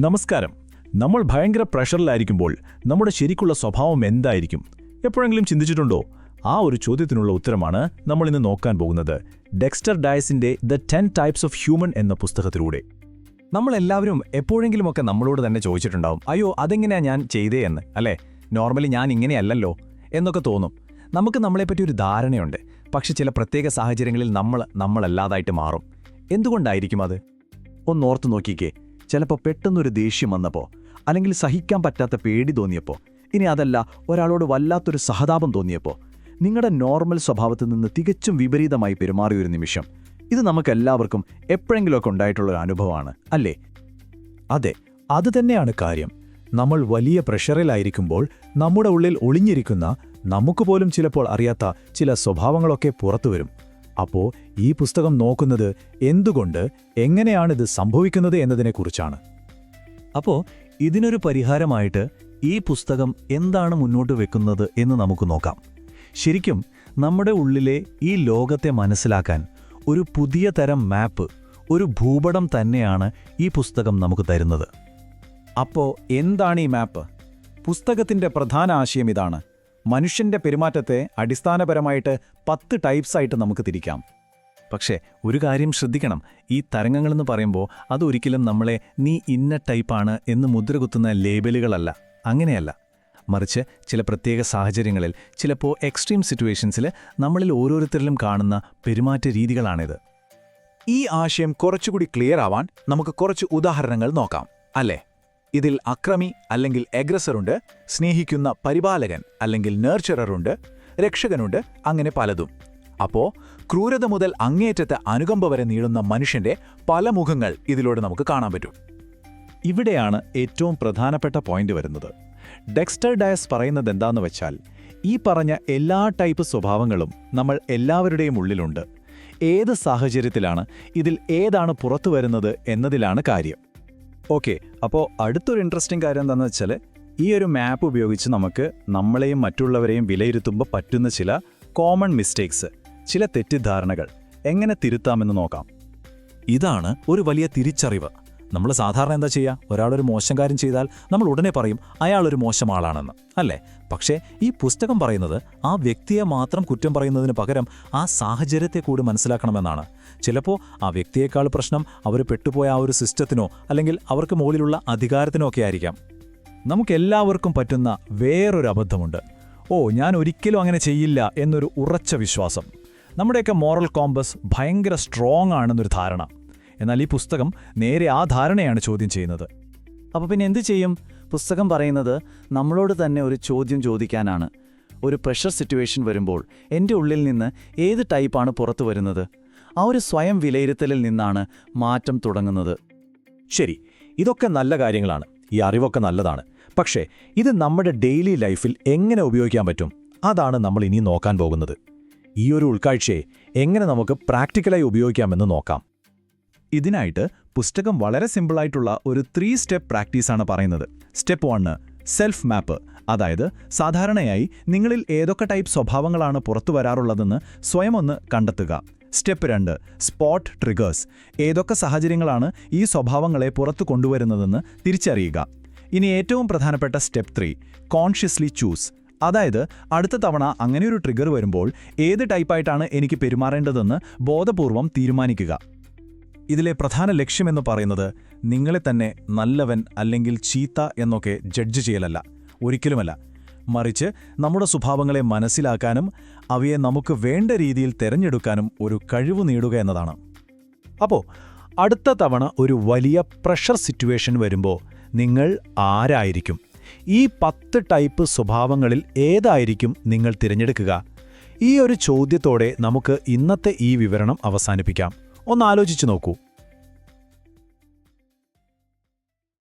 നമസ്കാരം. നമ്മൾ ഭയങ്കര പ്രഷറിലായിരിക്കുമ്പോൾ നമ്മുടെ ശരിക്കുള്ള സ്വഭാവം എന്തായിരിക്കും? എപ്പോഴെങ്കിലും ചിന്തിച്ചിട്ടുണ്ടോ? ആ ഒരു ചോദ്യത്തിനുള്ള ഉത്തരമാണ് നമ്മൾ ഇന്ന് നോക്കാൻ പോകുന്നത്. Dexter ഡയസിന്റെ the ten types of human എന്ന പുസ്തകത്തിലൂടെ. നമ്മളെല്ലാവരും എപ്പോഴെങ്കിലുമൊക്കെ നമ്മളോട് തന്നെ ചോദിച്ചിട്ടുണ്ടാവും അയ്യോ അതെങ്ങനെയാ ഞാൻ ചെയ്തേ എന്ന്? അല്ലേ? നോർമലി ഞാൻ ഇങ്ങനെയല്ലല്ലോ? എന്നൊക്കെ തോന്നും. നമുക്ക് നമ്മളെപ്പറ്റി ഒരു ധാരണയുണ്ട്. പക്ഷെ ചില പ്രത്യേക സാഹചര്യങ്ങളിൽ നമ്മൾ നമ്മളല്ലാതായിട്ട് മാറും. എന്തുകൊണ്ടായിരിക്കും അത്? ഒന്നോർത്ത് നോക്കിക്കേ. ചിലപ്പോൾ പെട്ടെന്നൊരു ദേഷ്യം വന്നപ്പോൾ അല്ലെങ്കിൽ സഹിക്കാൻ പറ്റാത്ത പേടി തോന്നിയപ്പോൾ ഇനി അതല്ല ഒരാളോട് വല്ലാത്തൊരു സഹതാപം തോന്നിയപ്പോൾ നിങ്ങളുടെ നോർമൽ സ്വഭാവത്തിൽ നിന്ന് തികച്ചും വിപരീതമായി പെരുമാറിയ ഒരു നിമിഷം. ഇത് നമുക്കെല്ലാവർക്കും എപ്പോഴെങ്കിലുമൊക്കെ ഉണ്ടായിട്ടുള്ളൊരു അനുഭവമാണ് അല്ലേ? അതെ അത് തന്നെയാണ് കാര്യം. നമ്മൾ വലിയ പ്രഷറിലായിരിക്കുമ്പോൾ നമ്മുടെ ഉള്ളിൽ ഒളിഞ്ഞിരിക്കുന്ന നമുക്ക് പോലും ചിലപ്പോൾ അറിയാത്ത ചില സ്വഭാവങ്ങളൊക്കെ പുറത്തുവരും. അപ്പോ ഈ പുസ്തകം നോക്കുന്നത് എന്തുകൊണ്ട് എങ്ങനെയാണ് ഇത് സംഭവിക്കുന്നത് എന്നതിനെക്കുറിച്ചാണ്. അപ്പോൾ ഇതിനൊരു പരിഹാരമായിട്ട് ഈ പുസ്തകം എന്താണ് മുന്നോട്ട് വെക്കുന്നത് എന്ന് നമുക്ക് നോക്കാം. ശരിക്കും നമ്മുടെ ഉള്ളിലെ ഈ ലോകത്തെ മനസ്സിലാക്കാൻ ഒരു പുതിയ തരം മാപ്പ് ഒരു ഭൂപടം തന്നെയാണ് ഈ പുസ്തകം നമുക്ക് തരുന്നത്. അപ്പോ എന്താണ് ഈ മാപ്പ്? പുസ്തകത്തിന്റെ പ്രധാന ആശയം ഇതാണ്. മനുഷ്യന്റെ പെരുമാറ്റത്തെ അടിസ്ഥാനപരമായിട്ട് പത്ത് ടൈപ്സ് ആയിട്ട് നമുക്ക് തിരിക്കാം. പക്ഷേ ഒരു കാര്യം ശ്രദ്ധിക്കണം. ഈ തരംഗങ്ങളെന്ന് പറയുമ്പോൾ അതൊരിക്കലും നമ്മളെ നീ ഇന്ന ടൈപ്പാണ് എന്ന് മുദ്രകുത്തുന്ന ലേബലുകളല്ല. അങ്ങനെയല്ല. മറിച്ച് ചില പ്രത്യേക സാഹചര്യങ്ങളിൽ ചിലപ്പോൾ എക്സ്ട്രീം സിറ്റുവേഷൻസിൽ നമ്മളിൽ ഓരോരുത്തരിലും കാണുന്ന പെരുമാറ്റ രീതികളാണിത്. ഈ ആശയം കുറച്ചുകൂടി ക്ലിയർ ആവാൻ നമുക്ക് കുറച്ച് ഉദാഹരണങ്ങൾ നോക്കാം. അല്ലേ? ഇതിൽ അക്രമി അല്ലെങ്കിൽ എഗ്രസറുണ്ട് സ്നേഹിക്കുന്ന പരിപാലകൻ അല്ലെങ്കിൽ നേർച്ചററുണ്ട് രക്ഷകനുണ്ട് അങ്ങനെ പലതും. അപ്പോ ക്രൂരത മുതൽ അങ്ങേറ്റത്തെ അനുകമ്പ വരെ നീളുന്ന മനുഷ്യന്റെ പല മുഖങ്ങൾ ഇതിലൂടെ നമുക്ക് കാണാൻ പറ്റും. ഇവിടെയാണ് ഏറ്റവും പ്രധാനപ്പെട്ട പോയിന്റ് വരുന്നത്. ഡെക്സ്റ്റർ ഡയസ് പറയുന്നത് എന്താന്ന് വെച്ചാൽ ഈ പറഞ്ഞ എല്ലാ ടൈപ്പ് സ്വഭാവങ്ങളും നമ്മൾ എല്ലാവരുടെയും ഉള്ളിലുണ്ട്. ഏത് സാഹചര്യത്തിലാണ് ഇതിൽ ഏതാണ് പുറത്തു വരുന്നത് എന്നതിലാണ് കാര്യം. ഓക്കെ അപ്പോൾ അടുത്തൊരു ഇൻട്രസ്റ്റിംഗ് കാര്യം എന്താണെന്ന് വെച്ചാൽ ഈ ഒരു മാപ്പ് ഉപയോഗിച്ച് നമുക്ക് നമ്മളെയും മറ്റുള്ളവരെയും വിലയിരുത്തുമ്പോൾ പറ്റുന്ന ചില കോമൺ മിസ്റ്റേക്സ് ചില തെറ്റിദ്ധാരണകൾ എങ്ങനെ തിരുത്താമെന്ന് നോക്കാം. ഇതാണ് ഒരു വലിയ തിരിച്ചറിവ്. നമ്മൾ സാധാരണ എന്താ ചെയ്യുക ഒരാളൊരു മോശം കാര്യം ചെയ്താൽ നമ്മൾ ഉടനെ പറയും അയാളൊരു മോശം ആളാണെന്ന് അല്ലേ? പക്ഷേ ഈ പുസ്തകം പറയുന്നത് ആ വ്യക്തിയെ മാത്രം കുറ്റം പറയുന്നതിന് പകരം ആ സാഹചര്യത്തെ കൂടി മനസ്സിലാക്കണമെന്നാണ്. ചിലപ്പോൾ ആ വ്യക്തിയേക്കാൾ പ്രശ്നം അവർ പെട്ടുപോയ ആ ഒരു സിസ്റ്റത്തിനോ അല്ലെങ്കിൽ അവർക്ക് മുകളിലുള്ള അധികാരത്തിനോ ഒക്കെ ആയിരിക്കാം. നമുക്കെല്ലാവർക്കും പറ്റുന്ന വേറൊരു അബദ്ധമുണ്ട്. ഓ ഞാൻ ഒരിക്കലും അങ്ങനെ ചെയ്യില്ല എന്നൊരു ഉറച്ച വിശ്വാസം. നമ്മുടെയൊക്കെ മോറൽ കോമ്പസ് ഭയങ്കര സ്ട്രോങ് ആണെന്നൊരു ധാരണ. എന്നാൽ ഈ പുസ്തകം നേരെ ആ ധാരണയാണ് ചോദ്യം ചെയ്യുന്നത്. അപ്പോൾ പിന്നെ എന്ത് ചെയ്യും? പുസ്തകം പറയുന്നത് നമ്മളോട് തന്നെ ഒരു ചോദ്യം ചോദിക്കാനാണ്. ഒരു പ്രഷർ സിറ്റുവേഷൻ വരുമ്പോൾ എന്റെ ഉള്ളിൽ നിന്ന് ഏത് ടൈപ്പാണ് പുറത്തു വരുന്നത്? ആ ഒരു സ്വയം വിലയിരുത്തലിൽ നിന്നാണ് മാറ്റം തുടങ്ങുന്നത്. ശരി ഇതൊക്കെ നല്ല കാര്യങ്ങളാണ്. ഈ അറിവൊക്കെ നല്ലതാണ്. പക്ഷേ ഇത് നമ്മുടെ ഡെയിലി ലൈഫിൽ എങ്ങനെ ഉപയോഗിക്കാൻ പറ്റും? അതാണ് നമ്മൾ ഇനി നോക്കാൻ പോകുന്നത്. ഈ ഒരു ഉൾക്കാഴ്ചയെ എങ്ങനെ നമുക്ക് പ്രാക്ടിക്കലായി ഉപയോഗിക്കാമെന്ന് നോക്കാം. ഇതിനായിട്ട് പുസ്തകം വളരെ സിമ്പിളായിട്ടുള്ള ഒരു ത്രീ സ്റ്റെപ്പ് പ്രാക്ടീസാണ് പറയുന്നത്. സ്റ്റെപ്പ് വണ്ണ് സെൽഫ് മാപ്പ് അതായത് സാധാരണയായി നിങ്ങളിൽ ഏതൊക്കെ ടൈപ്പ് സ്വഭാവങ്ങളാണ് പുറത്തു വരാറുള്ളതെന്ന് സ്വയം ഒന്ന് കണ്ടെത്തുക. സ്റ്റെപ്പ് രണ്ട് സ്പോട്ട് ട്രിഗേഴ്സ്. ഏതൊക്കെ സാഹചര്യങ്ങളാണ് ഈ സ്വഭാവങ്ങളെ പുറത്തു കൊണ്ടുവരുന്നതെന്ന് തിരിച്ചറിയുക. ഇനി ഏറ്റവും പ്രധാനപ്പെട്ട സ്റ്റെപ്പ് ത്രീ കോൺഷ്യസ്ലി ചൂസ്. അതായത് അടുത്ത തവണ അങ്ങനെയൊരു ട്രിഗർ വരുമ്പോൾ ഏത് ടൈപ്പായിട്ടാണ് എനിക്ക് പെരുമാറേണ്ടതെന്ന് ബോധപൂർവം തീരുമാനിക്കുക. ഇതിലെ പ്രധാന ലക്ഷ്യമെന്ന് പറയുന്നത് നിങ്ങളെ തന്നെ നല്ലവൻ അല്ലെങ്കിൽ ചീത്ത എന്നൊക്കെ ജഡ്ജ് ചെയ്യലല്ല. ഒരിക്കലുമല്ല. മറിച്ച് നമ്മുടെ സ്വഭാവങ്ങളെ മനസ്സിലാക്കാനും അവയെ നമുക്ക് വേണ്ട രീതിയിൽ തിരഞ്ഞെടുക്കാനും ഒരു കഴിവ് നേടുക എന്നതാണ്. അപ്പോൾ അടുത്ത തവണ ഒരു വലിയ പ്രഷർ സിറ്റുവേഷൻ വരുമ്പോൾ നിങ്ങൾ ആരായിരിക്കും? ഈ പത്ത് ടൈപ്പ് സ്വഭാവങ്ങളിൽ ഏതായിരിക്കും നിങ്ങൾ തിരഞ്ഞെടുക്കുക? ഈ ഒരു ചോദ്യത്തോടെ നമുക്ക് ഇന്നത്തെ ഈ വിവരണം അവസാനിപ്പിക്കാം. ഒന്ന് ആലോചിച്ചു നോക്കൂ.